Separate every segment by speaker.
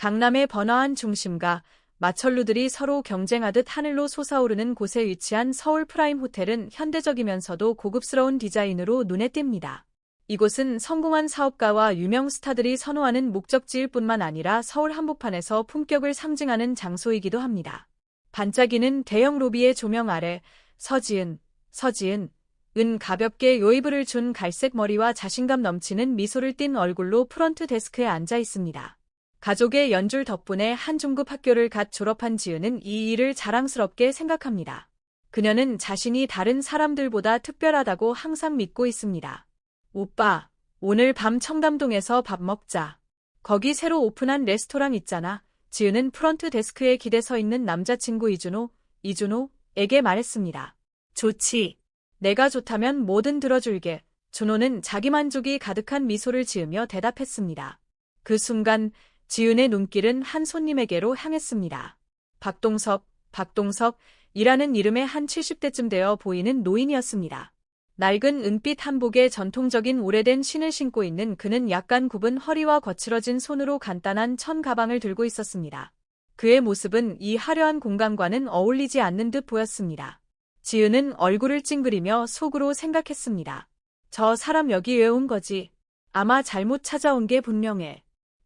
Speaker 1: 강남의 번화한 중심가 마철루들이 서로 경쟁하듯 하늘로 솟아오르는 곳에 위치한 서울 프라임 호텔은 현대적이면서도 고급스러운 디자인으로 눈에 띕니다. 이곳은 성공한 사업가와 유명 스타들이 선호하는 목적지일 뿐만 아니라 서울 한복판에서 품격을 상징하는 장소이기도 합니다. 반짝이는 대형 로비의 조명 아래 서지은, 서지은, 은 가볍게 요이브를 준 갈색 머리와 자신감 넘치는 미소를 띤 얼굴로 프런트 데스크에 앉아 있습니다. 가족의 연줄 덕분에 한 중급 학교를 갓 졸업한 지은은 이 일을 자랑스럽게 생각합니다. 그녀는 자신이 다른 사람들보다 특별하다고 항상 믿고 있습니다. 오빠, 오늘 밤 청담동에서 밥 먹자. 거기 새로 오픈한 레스토랑 있잖아. 지은은 프런트 데스크에 기대 서 있는 남자친구 이준호, 이준호에게 말했습니다. 좋지. 내가 좋다면 뭐든 들어줄게. 준호는 자기 만족이 가득한 미소를 지으며 대답했습니다. 그 순간 지은의 눈길은 한 손님에게로 향했습니다. 박동석, 박동석이라는 이름의 한 70대쯤 되어 보이는 노인이었습니다. 낡은 은빛 한복에 전통적인 오래된 신을 신고 있는 그는 약간 굽은 허리와 거칠어진 손으로 간단한 천 가방을 들고 있었습니다. 그의 모습은 이 화려한 공간과는 어울리지 않는 듯 보였습니다. 지은은 얼굴을 찡그리며 속으로 생각했습니다. 저 사람 여기 왜 온 거지? 아마 잘못 찾아온 게 분명해.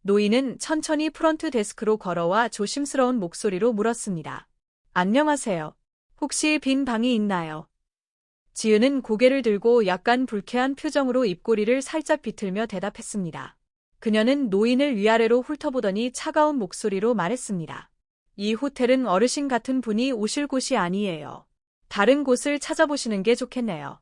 Speaker 1: 노인은 천천히 프런트 데스크로 걸어와 조심스러운 목소리로 물었습니다. 안녕하세요. 혹시 빈 방이 있나요? 지은은 고개를 들고 약간 불쾌한 표정으로 입꼬리를 살짝 비틀며 대답했습니다. 그녀는 노인을 위아래로 훑어보더니 차가운 목소리로 말했습니다. 이 호텔은 어르신 같은 분이 오실 곳이 아니에요. 다른 곳을 찾아보시는 게 좋겠네요.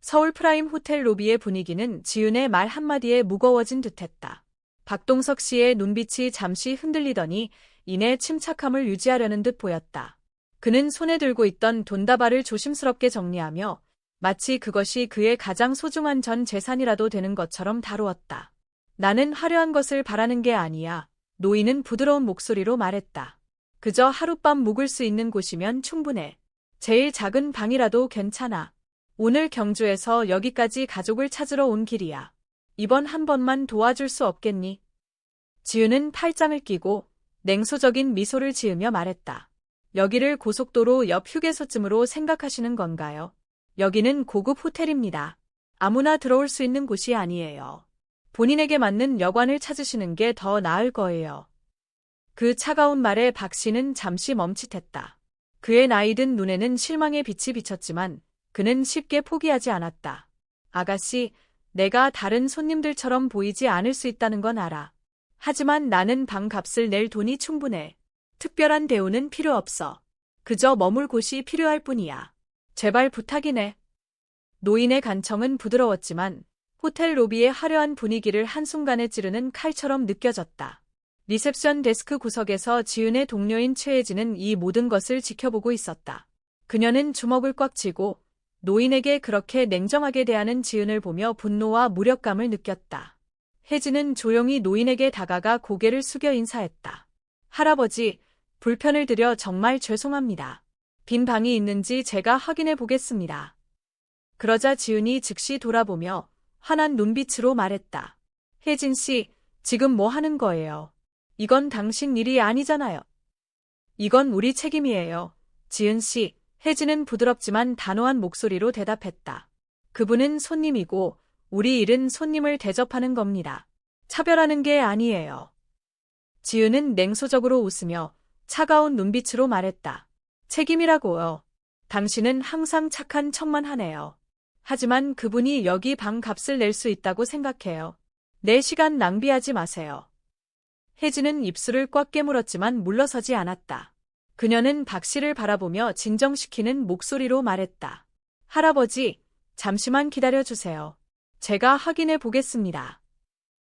Speaker 1: 서울 프라임 호텔 로비의 분위기는 지은의 말 한마디에 무거워진 듯했다. 박동석 씨의 눈빛이 잠시 흔들리더니 이내 침착함을 유지하려는 듯 보였다. 그는 손에 들고 있던 돈다발을 조심스럽게 정리하며 마치 그것이 그의 가장 소중한 전 재산이라도 되는 것처럼 다루었다. 나는 화려한 것을 바라는 게 아니야. 노인은 부드러운 목소리로 말했다. 그저 하룻밤 묵을 수 있는 곳이면 충분해. 제일 작은 방이라도 괜찮아. 오늘 경주에서 여기까지 가족을 찾으러 온 길이야. 이번 한 번만 도와줄 수 없겠니? 지우는 팔짱을 끼고 냉소적인 미소를 지으며 말했다. 여기를 고속도로 옆 휴게소쯤으로 생각하시는 건가요? 여기는 고급 호텔입니다. 아무나 들어올 수 있는 곳이 아니에요. 본인에게 맞는 여관을 찾으시는 게 더 나을 거예요. 그 차가운 말에 박 씨는 잠시 멈칫했다. 그의 나이든 눈에는 실망의 빛이 비쳤지만 그는 쉽게 포기하지 않았다. 아가씨, 내가 다른 손님들처럼 보이지 않을 수 있다는 건 알아. 하지만 나는 방 값을 낼 돈이 충분해. 특별한 대우는 필요 없어. 그저 머물 곳이 필요할 뿐이야. 제발 부탁이네. 노인의 간청은 부드러웠지만 호텔 로비의 화려한 분위기를 한순간에 찌르는 칼처럼 느껴졌다. 리셉션 데스크 구석에서 지은의 동료인 최혜진은 이 모든 것을 지켜보고 있었다. 그녀는 주먹을 꽉 쥐고 노인에게 그렇게 냉정하게 대하는 지은을 보며 분노와 무력감을 느꼈다. 혜진은 조용히 노인에게 다가가 고개를 숙여 인사했다. 할아버지, 불편을 드려 정말 죄송합니다. 빈 방이 있는지 제가 확인해 보겠습니다. 그러자 지은이 즉시 돌아보며 환한 눈빛으로 말했다. 혜진 씨, 지금 뭐 하는 거예요? 이건 당신 일이 아니잖아요. 이건 우리 책임이에요. 지은 씨, 혜진은 부드럽지만 단호한 목소리로 대답했다. 그분은 손님이고 우리 일은 손님을 대접하는 겁니다. 차별하는 게 아니에요. 지은은 냉소적으로 웃으며 차가운 눈빛으로 말했다. 책임이라고요. 당신은 항상 착한 척만 하네요. 하지만 그분이 여기 방 값을 낼 수 있다고 생각해요. 내 시간 낭비하지 마세요. 혜진은 입술을 꽉 깨물었지만 물러서지 않았다. 그녀는 박 씨를 바라보며 진정시키는 목소리로 말했다. 할아버지, 잠시만 기다려주세요. 제가 확인해 보겠습니다.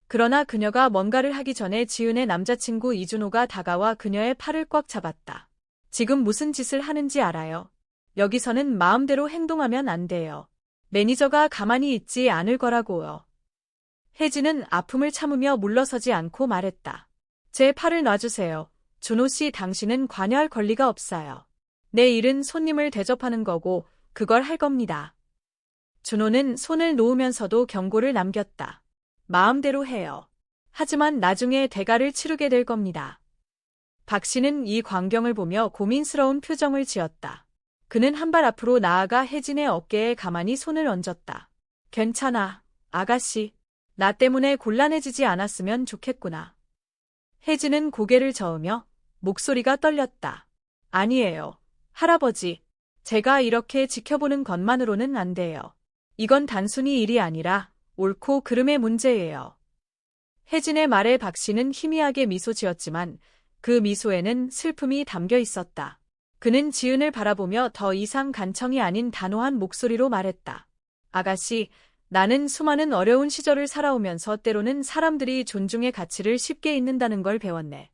Speaker 1: 그러나 그녀가 뭔가를 하기 전에 지은의 남자친구 이준호가 다가와 그녀의 팔을 꽉 잡았다. 지금 무슨 짓을 하는지 알아요. 여기서는 마음대로 행동하면 안 돼요. 매니저가 가만히 있지 않을 거라고요. 혜진은 아픔을 참으며 물러서지 않고 말했다. 제 팔을 놔주세요. 준호 씨 당신은 관여할 권리가 없어요. 내 일은 손님을 대접하는 거고 그걸 할 겁니다. 준호는 손을 놓으면서도 경고를 남겼다. 마음대로 해요. 하지만 나중에 대가를 치르게 될 겁니다. 박 씨는 이 광경을 보며 고민스러운 표정을 지었다. 그는 한 발 앞으로 나아가 혜진의 어깨에 가만히 손을 얹었다. 괜찮아, 아가씨. 나 때문에 곤란해지지 않았으면 좋겠구나. 혜진은 고개를 저으며 목소리가 떨렸다. 아니에요. 할아버지. 제가 이렇게 지켜보는 것만으로는 안 돼요. 이건 단순히 일이 아니라 옳고 그름의 문제예요. 혜진의 말에 박 씨는 희미하게 미소 지었지만 그 미소에는 슬픔이 담겨 있었다. 그는 지은을 바라보며 더 이상 간청이 아닌 단호한 목소리로 말했다. 아가씨, 나는 수많은 어려운 시절을 살아오면서 때로는 사람들이 존중의 가치를 쉽게 잊는다는 걸 배웠네.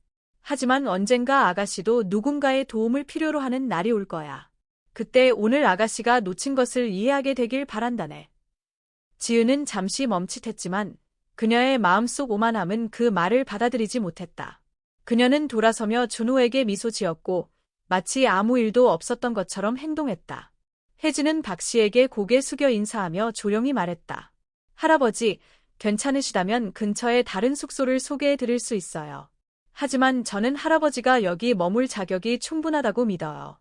Speaker 1: 하지만 언젠가 아가씨도 누군가의 도움을 필요로 하는 날이 올 거야. 그때 오늘 아가씨가 놓친 것을 이해하게 되길 바란다네. 지은은 잠시 멈칫했지만 그녀의 마음속 오만함은 그 말을 받아들이지 못했다. 그녀는 돌아서며 준호에게 미소 지었고 마치 아무 일도 없었던 것처럼 행동했다. 혜진은 박 씨에게 고개 숙여 인사하며 조용히 말했다. 할아버지, 괜찮으시다면 근처에 다른 숙소를 소개해 드릴 수 있어요. 하지만 저는 할아버지가 여기 머물 자격이 충분하다고 믿어요.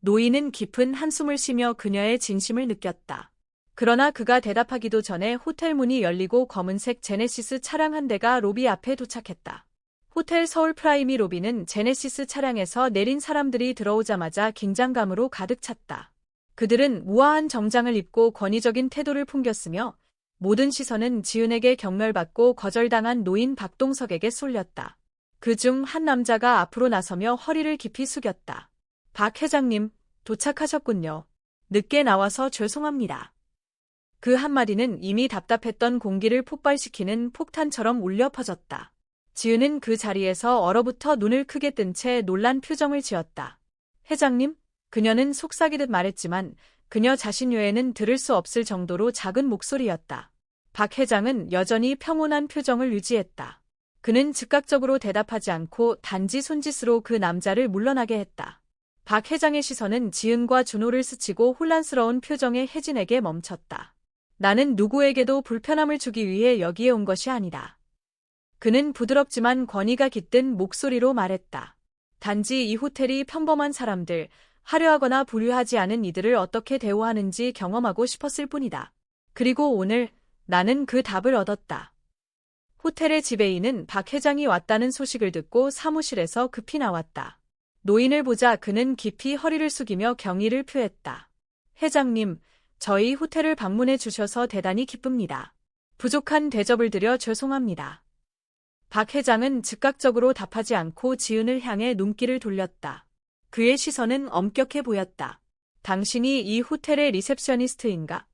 Speaker 1: 노인은 깊은 한숨을 쉬며 그녀의 진심을 느꼈다. 그러나 그가 대답하기도 전에 호텔 문이 열리고 검은색 제네시스 차량 한 대가 로비 앞에 도착했다. 호텔 서울 프라이미 로비는 제네시스 차량에서 내린 사람들이 들어오자마자 긴장감으로 가득 찼다. 그들은 우아한 정장을 입고 권위적인 태도를 풍겼으며 모든 시선은 지은에게 경멸받고 거절당한 노인 박동석에게 쏠렸다. 그중 한 남자가 앞으로 나서며 허리를 깊이 숙였다. 박 회장님, 도착하셨군요. 늦게 나와서 죄송합니다. 그 한마디는 이미 답답했던 공기를 폭발시키는 폭탄처럼 울려 퍼졌다. 지은은 그 자리에서 얼어붙어 눈을 크게 뜬 채 놀란 표정을 지었다. 회장님? 그녀는 속삭이듯 말했지만 그녀 자신 외에는 들을 수 없을 정도로 작은 목소리였다. 박 회장은 여전히 평온한 표정을 유지했다. 그는 즉각적으로 대답하지 않고 단지 손짓으로 그 남자를 물러나게 했다. 박 회장의 시선은 지은과 준호를 스치고 혼란스러운 표정의 혜진에게 멈췄다. 나는 누구에게도 불편함을 주기 위해 여기에 온 것이 아니다. 그는 부드럽지만 권위가 깃든 목소리로 말했다. 단지 이 호텔이 평범한 사람들, 화려하거나 부유하지 않은 이들을 어떻게 대우하는지 경험하고 싶었을 뿐이다. 그리고 오늘 나는 그 답을 얻었다. 호텔의 지배인은 박 회장이 왔다는 소식을 듣고 사무실에서 급히 나왔다. 노인을 보자 그는 깊이 허리를 숙이며 경의를 표했다. 회장님, 저희 호텔을 방문해 주셔서 대단히 기쁩니다. 부족한 대접을 드려 죄송합니다. 박 회장은 즉각적으로 답하지 않고 지은을 향해 눈길을 돌렸다. 그의 시선은 엄격해 보였다. 당신이 이 호텔의 리셉셔니스트인가?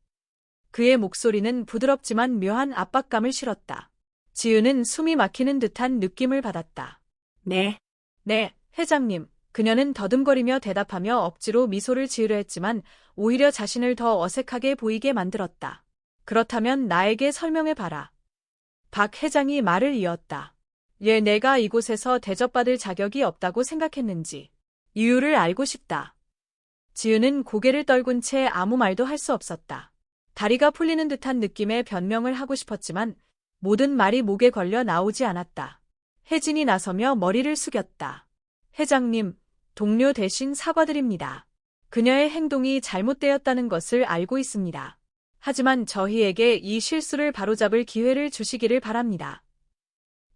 Speaker 1: 그의 목소리는 부드럽지만 묘한 압박감을 실었다. 지은은 숨이 막히는 듯한 느낌을 받았다. 네. 네, 회장님. 그녀는 더듬거리며 대답하며 억지로 미소를 지으려 했지만 오히려 자신을 더 어색하게 보이게 만들었다. 그렇다면 나에게 설명해 봐라. 박 회장이 말을 이었다. 얘 내가 이곳에서 대접받을 자격이 없다고 생각했는지 이유를 알고 싶다. 지은은 고개를 떨군 채 아무 말도 할 수 없었다. 다리가 풀리는 듯한 느낌의 변명을 하고 싶었지만 모든 말이 목에 걸려 나오지 않았다. 혜진이 나서며 머리를 숙였다. 회장님, 동료 대신 사과드립니다. 그녀의 행동이 잘못되었다는 것을 알고 있습니다. 하지만 저희에게 이 실수를 바로잡을 기회를 주시기를 바랍니다.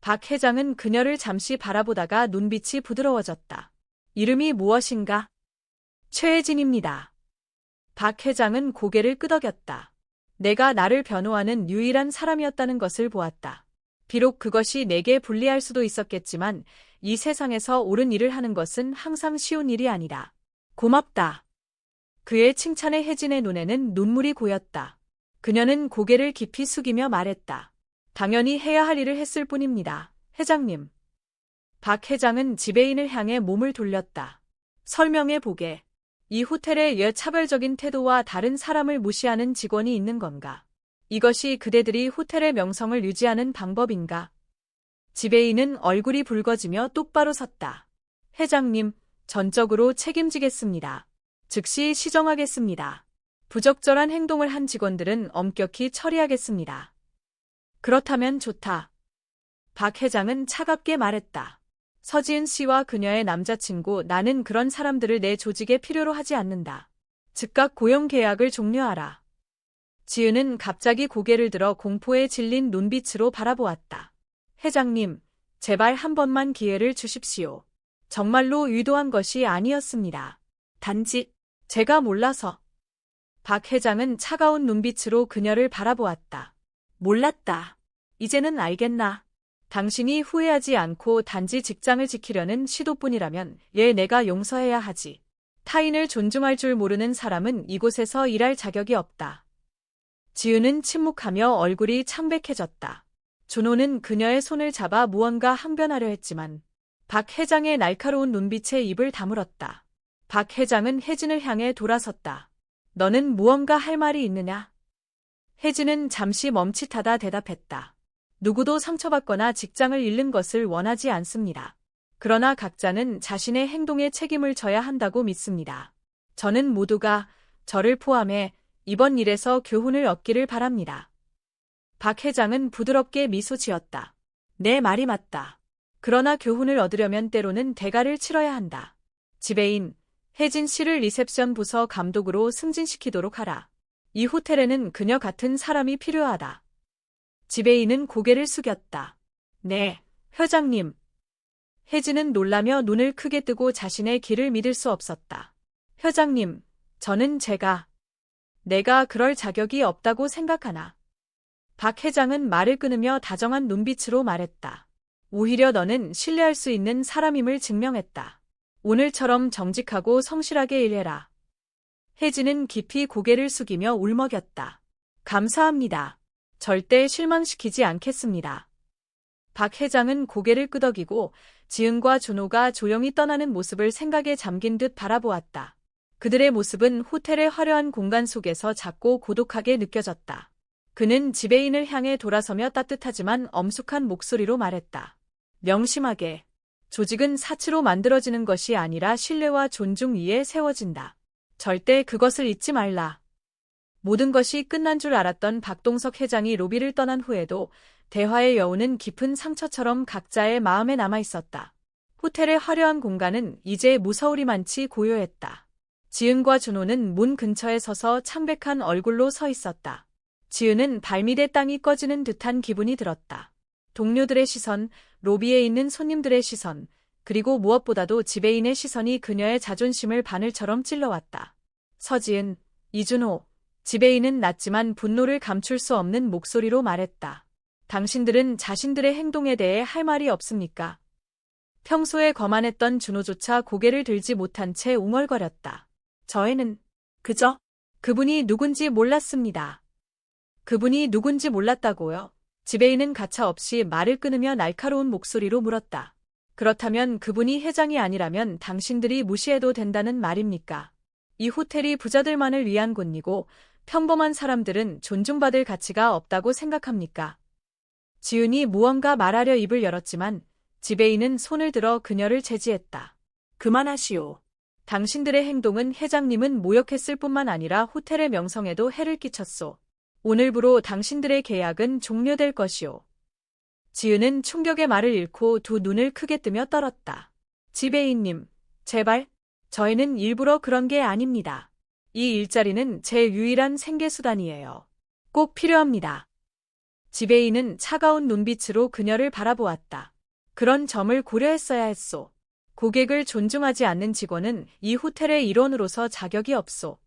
Speaker 1: 박 회장은 그녀를 잠시 바라보다가 눈빛이 부드러워졌다. 이름이 무엇인가? 최혜진입니다. 박 회장은 고개를 끄덕였다. 내가 나를 변호하는 유일한 사람이었다는 것을 보았다. 비록 그것이 내게 불리할 수도 있었겠지만 이 세상에서 옳은 일을 하는 것은 항상 쉬운 일이 아니다. 고맙다. 그의 칭찬에 혜진의 눈에는 눈물이 고였다. 그녀는 고개를 깊이 숙이며 말했다. 당연히 해야 할 일을 했을 뿐입니다. 회장님. 박 회장은 지배인을 향해 몸을 돌렸다. 설명해 보게. 이 호텔의 옛 차별적인 태도와 다른 사람을 무시하는 직원이 있는 건가? 이것이 그대들이 호텔의 명성을 유지하는 방법인가? 지배인은 얼굴이 붉어지며 똑바로 섰다. 회장님, 전적으로 책임지겠습니다. 즉시 시정하겠습니다. 부적절한 행동을 한 직원들은 엄격히 처리하겠습니다. 그렇다면 좋다. 박 회장은 차갑게 말했다. 서지은 씨와 그녀의 남자친구 나는 그런 사람들을 내 조직에 필요로 하지 않는다. 즉각 고용 계약을 종료하라. 지은은 갑자기 고개를 들어 공포에 질린 눈빛으로 바라보았다. 회장님, 제발 한 번만 기회를 주십시오. 정말로 의도한 것이 아니었습니다. 단지 제가 몰라서. 박 회장은 차가운 눈빛으로 그녀를 바라보았다. 몰랐다. 이제는 알겠나? 당신이 후회하지 않고 단지 직장을 지키려는 시도뿐이라면 얘 내가 용서해야 하지. 타인을 존중할 줄 모르는 사람은 이곳에서 일할 자격이 없다. 지은은 침묵하며 얼굴이 창백해졌다. 준호는 그녀의 손을 잡아 무언가 항변하려 했지만 박 회장의 날카로운 눈빛에 입을 다물었다. 박 회장은 혜진을 향해 돌아섰다. 너는 무언가 할 말이 있느냐? 혜진은 잠시 멈칫하다 대답했다. 누구도 상처받거나 직장을 잃는 것을 원하지 않습니다. 그러나 각자는 자신의 행동에 책임을 져야 한다고 믿습니다. 저는 모두가 저를 포함해 이번 일에서 교훈을 얻기를 바랍니다. 박 회장은 부드럽게 미소 지었다. 내 말이 맞다. 그러나 교훈을 얻으려면 때로는 대가를 치러야 한다. 지배인, 혜진 씨를 리셉션 부서 감독으로 승진시키도록 하라. 이 호텔에는 그녀 같은 사람이 필요하다. 지배인은 고개를 숙였다. 네, 회장님. 혜진은 놀라며 눈을 크게 뜨고 자신의 길을 믿을 수 없었다. 회장님, 저는 제가, 내가 그럴 자격이 없다고 생각하나. 박 회장은 말을 끊으며 다정한 눈빛으로 말했다. 오히려 너는 신뢰할 수 있는 사람임을 증명했다. 오늘처럼 정직하고 성실하게 일해라. 혜진은 깊이 고개를 숙이며 울먹였다. 감사합니다. 절대 실망시키지 않겠습니다. 박 회장은 고개를 끄덕이고 지은과 준호가 조용히 떠나는 모습을 생각에 잠긴 듯 바라보았다. 그들의 모습은 호텔의 화려한 공간 속에서 작고 고독하게 느껴졌다. 그는 지배인을 향해 돌아서며 따뜻하지만 엄숙한 목소리로 말했다. 명심하게. 조직은 사치로 만들어지는 것이 아니라 신뢰와 존중 위에 세워진다. 절대 그것을 잊지 말라. 모든 것이 끝난 줄 알았던 박동석 회장이 로비를 떠난 후에도 대화의 여운은 깊은 상처처럼 각자의 마음에 남아 있었다. 호텔의 화려한 공간은 이제 무서우리만치 고요했다. 지은과 준호는 문 근처에 서서 창백한 얼굴로 서 있었다. 지은은 발밑에 땅이 꺼지는 듯한 기분이 들었다. 동료들의 시선, 로비에 있는 손님들의 시선, 그리고 무엇보다도 지배인의 시선이 그녀의 자존심을 바늘처럼 찔러왔다. 서지은, 이준호, 지배인은 낮지만 분노를 감출 수 없는 목소리로 말했다. 당신들은 자신들의 행동에 대해 할 말이 없습니까? 평소에 거만했던 준호조차 고개를 들지 못한 채 웅얼거렸다. 저에는 그저 그분이 누군지 몰랐습니다. 그분이 누군지 몰랐다고요. 지배인은 가차없이 말을 끊으며 날카로운 목소리로 물었다. 그렇다면 그분이 회장이 아니라면 당신들이 무시해도 된다는 말입니까? 이 호텔이 부자들만을 위한 곳이고 평범한 사람들은 존중받을 가치가 없다고 생각합니까? 지은이 무언가 말하려 입을 열었지만 지배인은 손을 들어 그녀를 제지했다. 그만하시오. 당신들의 행동은 회장님은 모욕했을 뿐만 아니라 호텔의 명성에도 해를 끼쳤소. 오늘부로 당신들의 계약은 종료될 것이오. 지은은 충격의 말을 잃고 두 눈을 크게 뜨며 떨었다. 지배인님, 제발, 저희는 일부러 그런 게 아닙니다. 이 일자리는 제 유일한 생계수단이에요. 꼭 필요합니다. 지배인은 차가운 눈빛으로 그녀를 바라보았다. 그런 점을 고려했어야 했소. 고객을 존중하지 않는 직원은 이 호텔의 일원으로서 자격이 없소.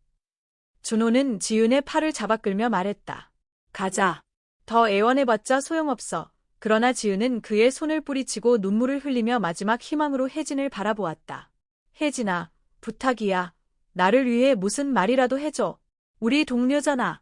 Speaker 1: 준호는 지은의 팔을 잡아 끌며 말했다. 가자. 더 애원해봤자 소용없어. 그러나 지은은 그의 손을 뿌리치고 눈물을 흘리며 마지막 희망으로 혜진을 바라보았다. 혜진아, 부탁이야. 나를 위해 무슨 말이라도 해줘. 우리 동료잖아.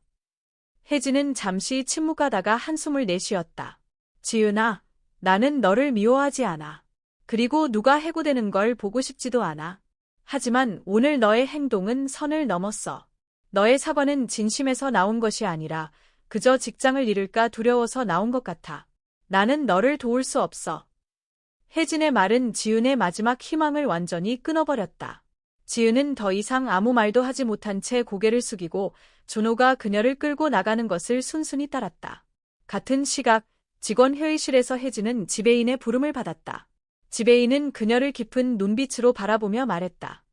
Speaker 1: 혜진은 잠시 침묵하다가 한숨을 내쉬었다. 지은아, 나는 너를 미워하지 않아. 그리고 누가 해고되는 걸 보고 싶지도 않아. 하지만 오늘 너의 행동은 선을 넘었어. 너의 사과는 진심에서 나온 것이 아니라 그저 직장을 잃을까 두려워서 나온 것 같아. 나는 너를 도울 수 없어. 혜진의 말은 지은의 마지막 희망을 완전히 끊어버렸다. 지은은 더 이상 아무 말도 하지 못한 채 고개를 숙이고 준호가 그녀를 끌고 나가는 것을 순순히 따랐다. 같은 시각 직원 회의실에서 혜진은 지배인의 부름을 받았다. 지배인은 그녀를 깊은 눈빛으로 바라보며 말했다.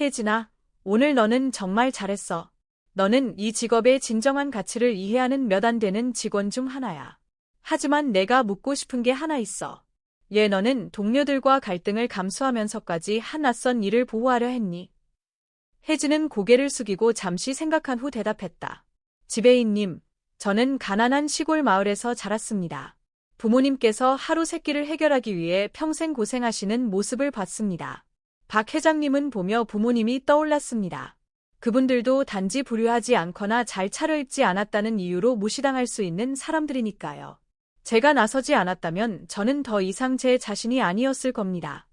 Speaker 1: 혜진아, 오늘 너는 정말 잘했어. 너는 이 직업의 진정한 가치를 이해하는 몇 안 되는 직원 중 하나야. 하지만 내가 묻고 싶은 게 하나 있어. 얘 너는 동료들과 갈등을 감수하면서까지 한 낯선 일을 보호하려 했니? 혜진은 고개를 숙이고 잠시 생각한 후 대답했다. 지배인님, 저는 가난한 시골 마을에서 자랐습니다. 부모님께서 하루 세끼를 해결하기 위해 평생 고생하시는 모습을 봤습니다. 박 회장님은 보며 부모님이 떠올랐습니다. 그분들도 단지 부유하지 않거나 잘 차려입지 않았다는 이유로 무시당할 수 있는 사람들이니까요. 제가 나서지 않았다면 저는 더 이상 제 자신이 아니었을 겁니다.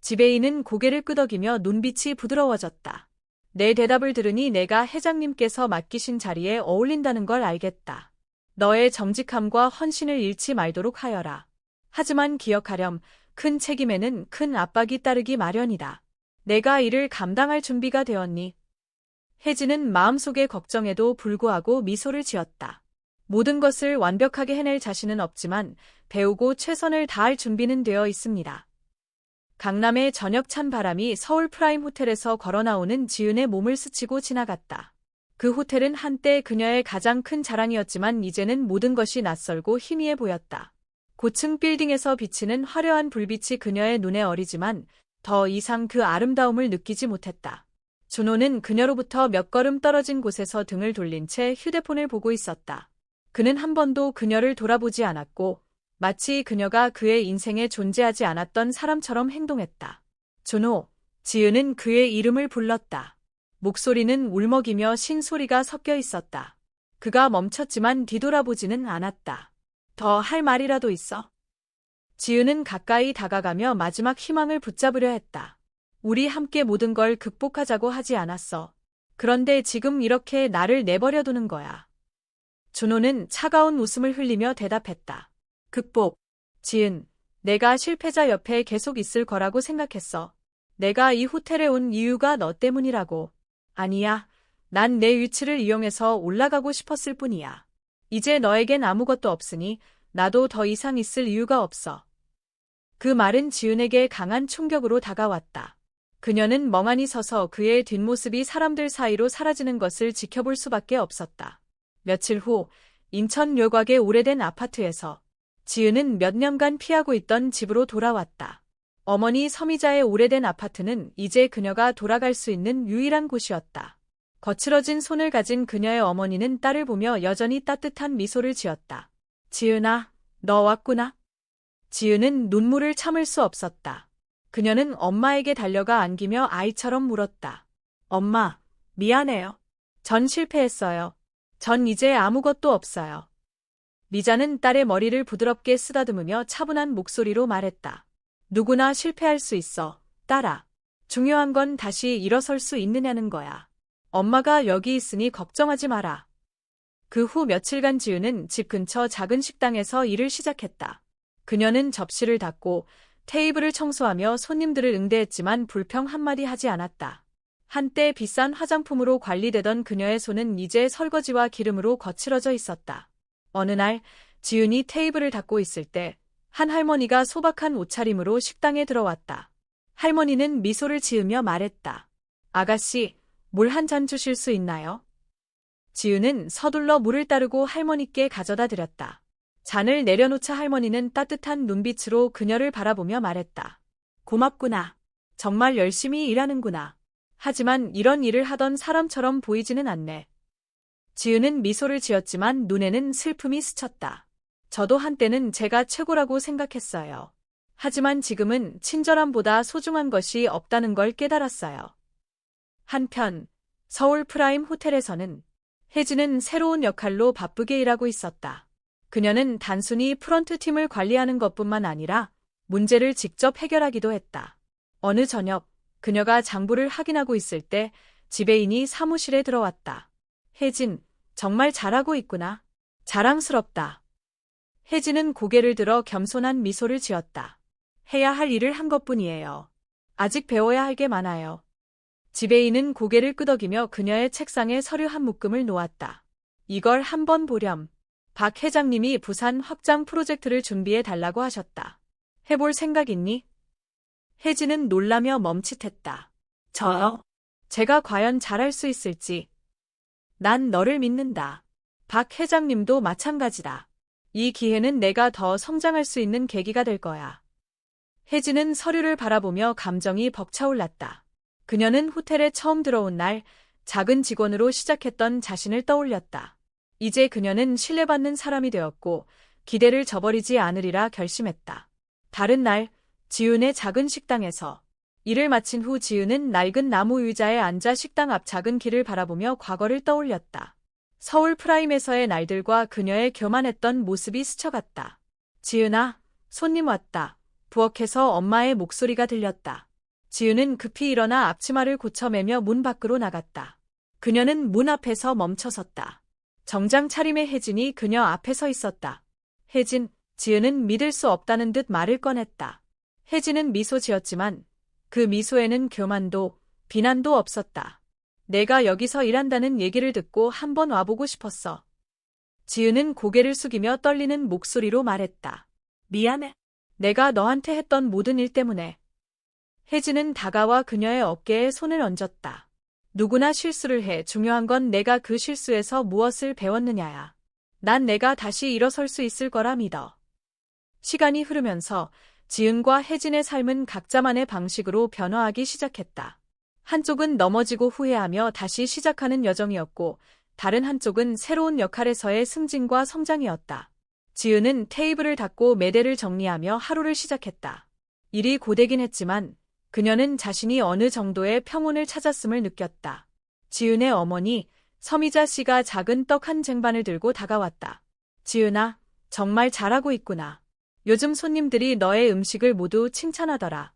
Speaker 1: 지배인은 고개를 끄덕이며 눈빛이 부드러워졌다. 내 대답을 들으니 내가 회장님께서 맡기신 자리에 어울린다는 걸 알겠다. 너의 정직함과 헌신을 잃지 말도록 하여라. 하지만 기억하렴, 큰 책임에는 큰 압박이 따르기 마련이다. 내가 이를 감당할 준비가 되었니? 혜진은 마음속의 걱정에도 불구하고 미소를 지었다. 모든 것을 완벽하게 해낼 자신은 없지만 배우고 최선을 다할 준비는 되어 있습니다. 강남의 저녁 찬 바람이 서울 프라임 호텔에서 걸어 나오는 지은의 몸을 스치고 지나갔다. 그 호텔은 한때 그녀의 가장 큰 자랑이었지만 이제는 모든 것이 낯설고 희미해 보였다. 고층 빌딩에서 비치는 화려한 불빛이 그녀의 눈에 어리지만 더 이상 그 아름다움을 느끼지 못했다. 준호는 그녀로부터 몇 걸음 떨어진 곳에서 등을 돌린 채 휴대폰을 보고 있었다. 그는 한 번도 그녀를 돌아보지 않았고 마치 그녀가 그의 인생에 존재하지 않았던 사람처럼 행동했다. 준호, 지은은 그의 이름을 불렀다. 목소리는 울먹이며 신소리가 섞여 있었다. 그가 멈췄지만 뒤돌아보지는 않았다. 더 할 말이라도 있어. 지은은 가까이 다가가며 마지막 희망을 붙잡으려 했다. 우리 함께 모든 걸 극복하자고 하지 않았어. 그런데 지금 이렇게 나를 내버려 두는 거야. 준호는 차가운 웃음을 흘리며 대답했다. 극복. 지은, 내가 실패자 옆에 계속 있을 거라고 생각했어. 내가 이 호텔에 온 이유가 너 때문이라고. 아니야. 난 내 위치를 이용해서 올라가고 싶었을 뿐이야. 이제 너에겐 아무것도 없으니 나도 더 이상 있을 이유가 없어. 그 말은 지은에게 강한 충격으로 다가왔다. 그녀는 멍하니 서서 그의 뒷모습이 사람들 사이로 사라지는 것을 지켜볼 수밖에 없었다. 며칠 후 인천 묘곽의 오래된 아파트에서 지은은 몇 년간 피하고 있던 집으로 돌아왔다. 어머니 서미자의 오래된 아파트는 이제 그녀가 돌아갈 수 있는 유일한 곳이었다. 거칠어진 손을 가진 그녀의 어머니는 딸을 보며 여전히 따뜻한 미소를 지었다. 지은아, 너 왔구나. 지은은 눈물을 참을 수 없었다. 그녀는 엄마에게 달려가 안기며 아이처럼 물었다. 엄마, 미안해요. 전 실패했어요. 전 이제 아무것도 없어요. 미자는 딸의 머리를 부드럽게 쓰다듬으며 차분한 목소리로 말했다. 누구나 실패할 수 있어. 딸아. 중요한 건 다시 일어설 수 있느냐는 거야. 엄마가 여기 있으니 걱정하지 마라. 그 후 며칠간 지우는 집 근처 작은 식당에서 일을 시작했다. 그녀는 접시를 닦고 테이블을 청소하며 손님들을 응대했지만 불평 한마디 하지 않았다. 한때 비싼 화장품으로 관리되던 그녀의 손은 이제 설거지와 기름으로 거칠어져 있었다. 어느 날 지은이 테이블을 닦고 있을 때 한 할머니가 소박한 옷차림으로 식당에 들어왔다. 할머니는 미소를 지으며 말했다. 아가씨, 물 한 잔 주실 수 있나요? 지은은 서둘러 물을 따르고 할머니께 가져다 드렸다. 잔을 내려놓자 할머니는 따뜻한 눈빛으로 그녀를 바라보며 말했다. 고맙구나. 정말 열심히 일하는구나. 하지만 이런 일을 하던 사람처럼 보이지는 않네. 지은은 미소를 지었지만 눈에는 슬픔이 스쳤다. 저도 한때는 제가 최고라고 생각했어요. 하지만 지금은 친절함보다 소중한 것이 없다는 걸 깨달았어요. 한편 서울 프라임 호텔에서는 혜진은 새로운 역할로 바쁘게 일하고 있었다. 그녀는 단순히 프런트 팀을 관리하는 것뿐만 아니라 문제를 직접 해결하기도 했다. 어느 저녁 그녀가 장부를 확인하고 있을 때 지배인이 사무실에 들어왔다. 혜진, 정말 잘하고 있구나. 자랑스럽다. 혜진은 고개를 들어 겸손한 미소를 지었다. 해야 할 일을 한 것뿐이에요. 아직 배워야 할 게 많아요. 지배인은 고개를 끄덕이며 그녀의 책상에 서류 한 묶음을 놓았다. 이걸 한번 보렴. 박 회장님이 부산 확장 프로젝트를 준비해 달라고 하셨다. 해볼 생각 있니? 혜진은 놀라며 멈칫했다.
Speaker 2: 저요?
Speaker 1: 제가 과연 잘할 수 있을지. 난 너를 믿는다. 박 회장님도 마찬가지다. 이 기회는 내가 더 성장할 수 있는 계기가 될 거야. 혜진은 서류를 바라보며 감정이 벅차올랐다. 그녀는 호텔에 처음 들어온 날 작은 직원으로 시작했던 자신을 떠올렸다. 이제 그녀는 신뢰받는 사람이 되었고 기대를 저버리지 않으리라 결심했다. 다른 날 지윤의 작은 식당에서 일을 마친 후 지윤은 낡은 나무 의자에 앉아 식당 앞 작은 길을 바라보며 과거를 떠올렸다. 서울 프라임에서의 날들과 그녀의 교만했던 모습이 스쳐갔다. 지은아, 손님 왔다. 부엌에서 엄마의 목소리가 들렸다. 지은은 급히 일어나 앞치마를 고쳐매며 문 밖으로 나갔다. 그녀는 문 앞에서 멈춰섰다. 정장 차림의 혜진이 그녀 앞에 서 있었다. 혜진, 지은은 믿을 수 없다는 듯 말을 꺼냈다. 혜진은 미소 지었지만 그 미소에는 교만도 비난도 없었다. 내가 여기서 일한다는 얘기를 듣고 한번 와보고 싶었어. 지은은 고개를 숙이며 떨리는 목소리로 말했다. 미안해. 내가 너한테 했던 모든 일 때문에. 혜진은 다가와 그녀의 어깨에 손을 얹었다. 누구나 실수를 해 중요한 건 내가 그 실수에서 무엇을 배웠느냐야. 난 내가 다시 일어설 수 있을 거라 믿어. 시간이 흐르면서 지은과 혜진의 삶은 각자만의 방식으로 변화하기 시작했다. 한쪽은 넘어지고 후회하며 다시 시작하는 여정이었고, 다른 한쪽은 새로운 역할에서의 승진과 성장이었다. 지은은 테이블을 닫고 매대를 정리하며 하루를 시작했다. 일이 고되긴 했지만 그녀는 자신이 어느 정도의 평온을 찾았음을 느꼈다. 지은의 어머니 서미자 씨가 작은 떡 한 쟁반을 들고 다가왔다. 지은아, 정말 잘하고 있구나. 요즘 손님들이 너의 음식을 모두 칭찬하더라.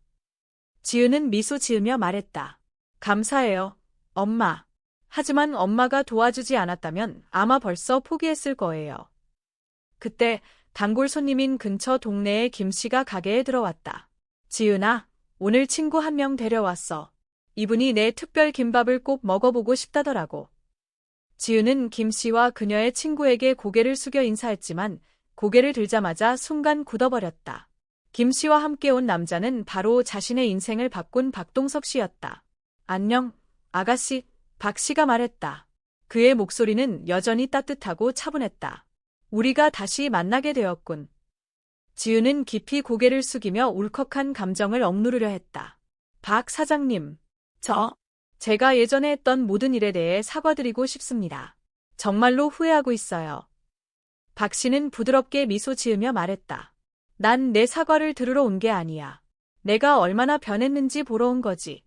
Speaker 1: 지은은 미소 지으며 말했다. 감사해요, 엄마. 하지만 엄마가 도와주지 않았다면 아마 벌써 포기했을 거예요. 그때 단골 손님인 근처 동네의 김 씨가 가게에 들어왔다. 지은아, 오늘 친구 한 명 데려왔어. 이분이 내 특별 김밥을 꼭 먹어보고 싶다더라고. 지은은 김 씨와 그녀의 친구에게 고개를 숙여 인사했지만 고개를 들자마자 순간 굳어버렸다. 김 씨와 함께 온 남자는 바로 자신의 인생을 바꾼 박동석 씨였다. 안녕, 아가씨, 박 씨가 말했다. 그의 목소리는 여전히 따뜻하고 차분했다. 우리가 다시 만나게 되었군. 지은은 깊이 고개를 숙이며 울컥한 감정을 억누르려 했다. 박 사장님,
Speaker 2: 저,
Speaker 1: 제가 예전에 했던 모든 일에 대해 사과드리고 싶습니다. 정말로 후회하고 있어요. 박 씨는 부드럽게 미소 지으며 말했다. 난 내 사과를 들으러 온 게 아니야. 내가 얼마나 변했는지 보러 온 거지.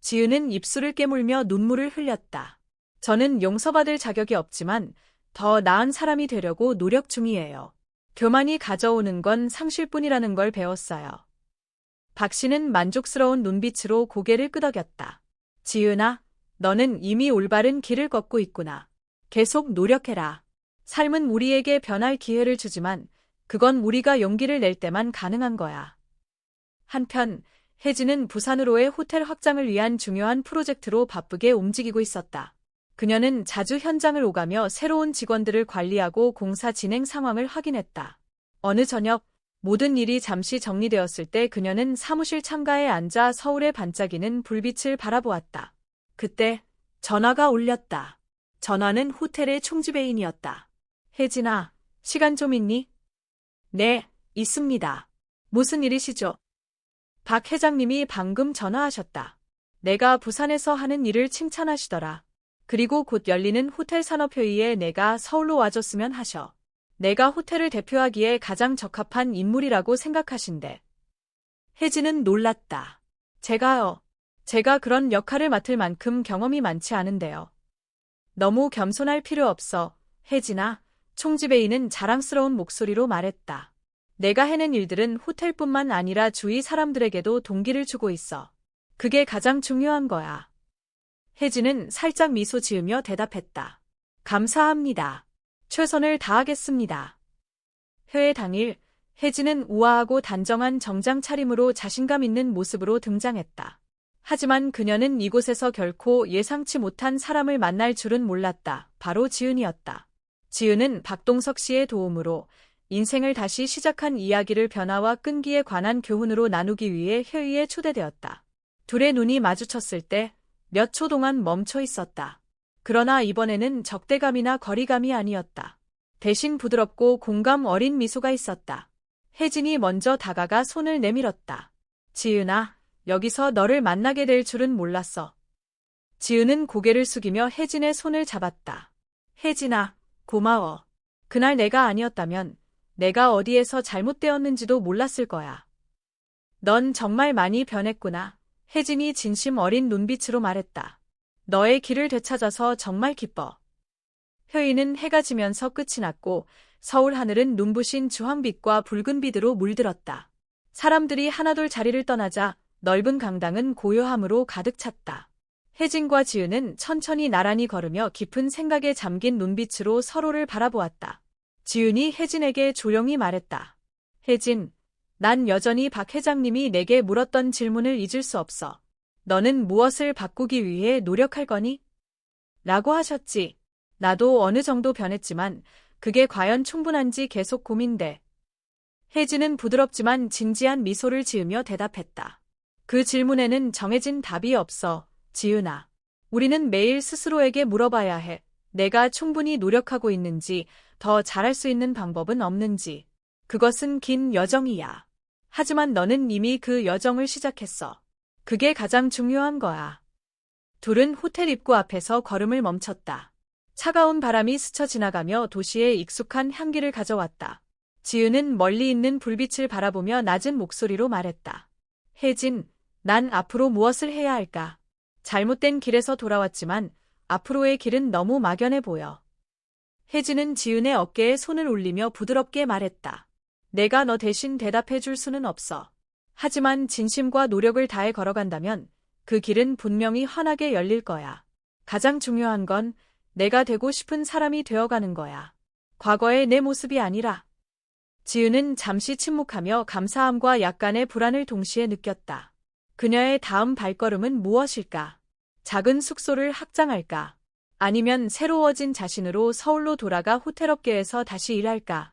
Speaker 1: 지은은 입술을 깨물며 눈물을 흘렸다. 저는 용서받을 자격이 없지만 더 나은 사람이 되려고 노력 중이에요. 교만이 가져오는 건 상실뿐이라는 걸 배웠어요. 박 씨는 만족스러운 눈빛으로 고개를 끄덕였다. 지은아, 너는 이미 올바른 길을 걷고 있구나. 계속 노력해라. 삶은 우리에게 변할 기회를 주지만 그건 우리가 용기를 낼 때만 가능한 거야. 한편 혜진은 부산으로의 호텔 확장을 위한 중요한 프로젝트로 바쁘게 움직이고 있었다. 그녀는 자주 현장을 오가며 새로운 직원들을 관리하고 공사 진행 상황을 확인했다. 어느 저녁 모든 일이 잠시 정리되었을 때 그녀는 사무실 창가에 앉아 서울의 반짝이는 불빛을 바라보았다. 그때 전화가 울렸다. 전화는 호텔의 총지배인이었다. 혜진아, 시간 좀 있니? 네, 있습니다. 무슨 일이시죠? 박 회장님이 방금 전화하셨다. 내가 부산에서 하는 일을 칭찬하시더라. 그리고 곧 열리는 호텔 산업회의에 내가 서울로 와줬으면 하셔. 내가 호텔을 대표하기에 가장 적합한 인물이라고 생각하신대. 혜진은 놀랐다. 제가요. 제가 그런 역할을 맡을 만큼 경험이 많지 않은데요. 너무 겸손할 필요 없어. 혜진아, 총지배인은 자랑스러운 목소리로 말했다. 내가 해낸 일들은 호텔뿐만 아니라 주위 사람들에게도 동기를 주고 있어. 그게 가장 중요한 거야. 혜진은 살짝 미소 지으며 대답했다. 감사합니다. 최선을 다하겠습니다. 회의 당일 혜진은 우아하고 단정한 정장 차림으로 자신감 있는 모습으로 등장했다. 하지만 그녀는 이곳에서 결코 예상치 못한 사람을 만날 줄은 몰랐다. 바로 지은이었다. 지은은 박동석 씨의 도움으로 인생을 다시 시작한 이야기를 변화와 끈기에 관한 교훈으로 나누기 위해 회의에 초대되었다. 둘의 눈이 마주쳤을 때 몇 초 동안 멈춰 있었다. 그러나 이번에는 적대감이나 거리감이 아니었다. 대신 부드럽고 공감 어린 미소가 있었다. 혜진이 먼저 다가가 손을 내밀었다. 지은아, 여기서 너를 만나게 될 줄은 몰랐어. 지은은 고개를 숙이며 혜진의 손을 잡았다. 혜진아, 고마워. 그날 내가 아니었다면 내가 어디에서 잘못되었는지도 몰랐을 거야. 넌 정말 많이 변했구나. 혜진이 진심 어린 눈빛으로 말했다. 너의 길을 되찾아서 정말 기뻐. 회의는 해가 지면서 끝이 났고 서울 하늘은 눈부신 주황빛과 붉은 빛으로 물들었다. 사람들이 하나둘 자리를 떠나자 넓은 강당은 고요함으로 가득 찼다. 혜진과 지은은 천천히 나란히 걸으며 깊은 생각에 잠긴 눈빛으로 서로를 바라보았다. 지은이 혜진에게 조용히 말했다. 혜진, 난 여전히 박 회장님이 내게 물었던 질문을 잊을 수 없어. 너는 무엇을 바꾸기 위해 노력할 거니? 라고 하셨지. 나도 어느 정도 변했지만 그게 과연 충분한지 계속 고민돼. 혜진은 부드럽지만 진지한 미소를 지으며 대답했다. 그 질문에는 정해진 답이 없어, 지은아. 우리는 매일 스스로에게 물어봐야 해. 내가 충분히 노력하고 있는지, 더 잘할 수 있는 방법은 없는지. 그것은 긴 여정이야. 하지만 너는 이미 그 여정을 시작했어. 그게 가장 중요한 거야. 둘은 호텔 입구 앞에서 걸음을 멈췄다. 차가운 바람이 스쳐 지나가며 도시의 익숙한 향기를 가져왔다. 지은은 멀리 있는 불빛을 바라보며 낮은 목소리로 말했다. 혜진, 난 앞으로 무엇을 해야 할까? 잘못된 길에서 돌아왔지만 앞으로의 길은 너무 막연해 보여. 혜진은 지은의 어깨에 손을 올리며 부드럽게 말했다. 내가 너 대신 대답해 줄 수는 없어. 하지만 진심과 노력을 다해 걸어간다면 그 길은 분명히 환하게 열릴 거야. 가장 중요한 건 내가 되고 싶은 사람이 되어가는 거야. 과거의 내 모습이 아니라. 지은은 잠시 침묵하며 감사함과 약간의 불안을 동시에 느꼈다. 그녀의 다음 발걸음은 무엇일까? 작은 숙소를 확장할까? 아니면 새로워진 자신으로 서울로 돌아가 호텔업계에서 다시 일할까?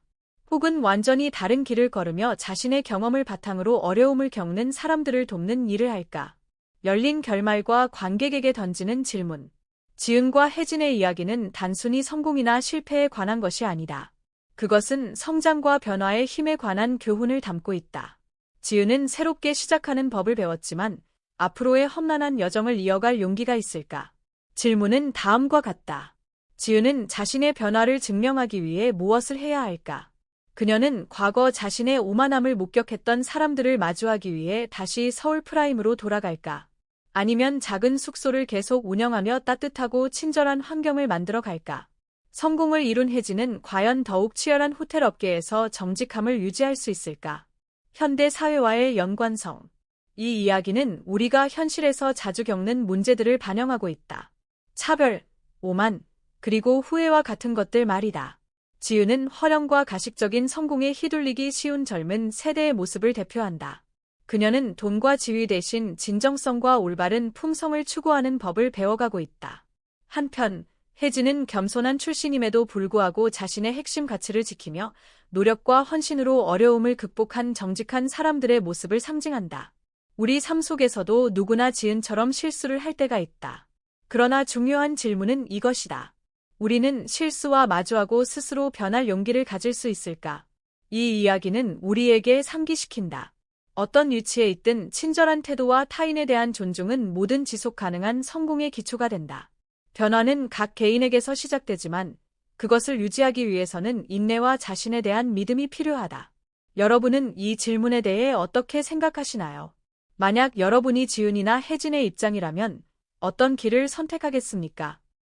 Speaker 1: 혹은 완전히 다른 길을 걸으며 자신의 경험을 바탕으로 어려움을 겪는 사람들을 돕는 일을 할까? 열린 결말과 관객에게 던지는 질문. 지은과 혜진의 이야기는 단순히 성공이나 실패에 관한 것이 아니다. 그것은 성장과 변화의 힘에 관한 교훈을 담고 있다. 지은은 새롭게 시작하는 법을 배웠지만 앞으로의 험난한 여정을 이어갈 용기가 있을까? 질문은 다음과 같다. 지은은 자신의 변화를 증명하기 위해 무엇을 해야 할까? 그녀는 과거 자신의 오만함을 목격했던 사람들을 마주하기 위해 다시 서울 프라임으로 돌아갈까? 아니면 작은 숙소를 계속 운영하며 따뜻하고 친절한 환경을 만들어 갈까? 성공을 이룬 혜진은 과연 더욱 치열한 호텔 업계에서 정직함을 유지할 수 있을까? 현대 사회와의 연관성. 이 이야기는 우리가 현실에서 자주 겪는 문제들을 반영하고 있다. 차별, 오만, 그리고 후회와 같은 것들 말이다. 지은은 허령과 가식적인 성공에 휘둘리기 쉬운 젊은 세대의 모습을 대표한다. 그녀는 돈과 지위 대신 진정성과 올바른 품성을 추구하는 법을 배워가고 있다. 한편 혜진은 겸손한 출신임에도 불구하고 자신의 핵심 가치를 지키며 노력과 헌신으로 어려움을 극복한 정직한 사람들의 모습을 상징한다. 우리 삶 속에서도 누구나 지은처럼 실수를 할 때가 있다. 그러나 중요한 질문은 이것이다. 우리는 실수와 마주하고 스스로 변할 용기를 가질 수 있을까? 이 이야기는 우리에게 상기시킨다. 어떤 위치에 있든 친절한 태도와 타인에 대한 존중은 모든 지속 가능한 성공의 기초가 된다. 변화는 각 개인에게서 시작되지만 그것을 유지하기 위해서는 인내와 자신에 대한 믿음이 필요하다. 여러분은 이 질문에 대해 어떻게 생각하시나요? 만약 여러분이 지은이나 혜진의 입장이라면 어떤 길을 선택하겠습니까?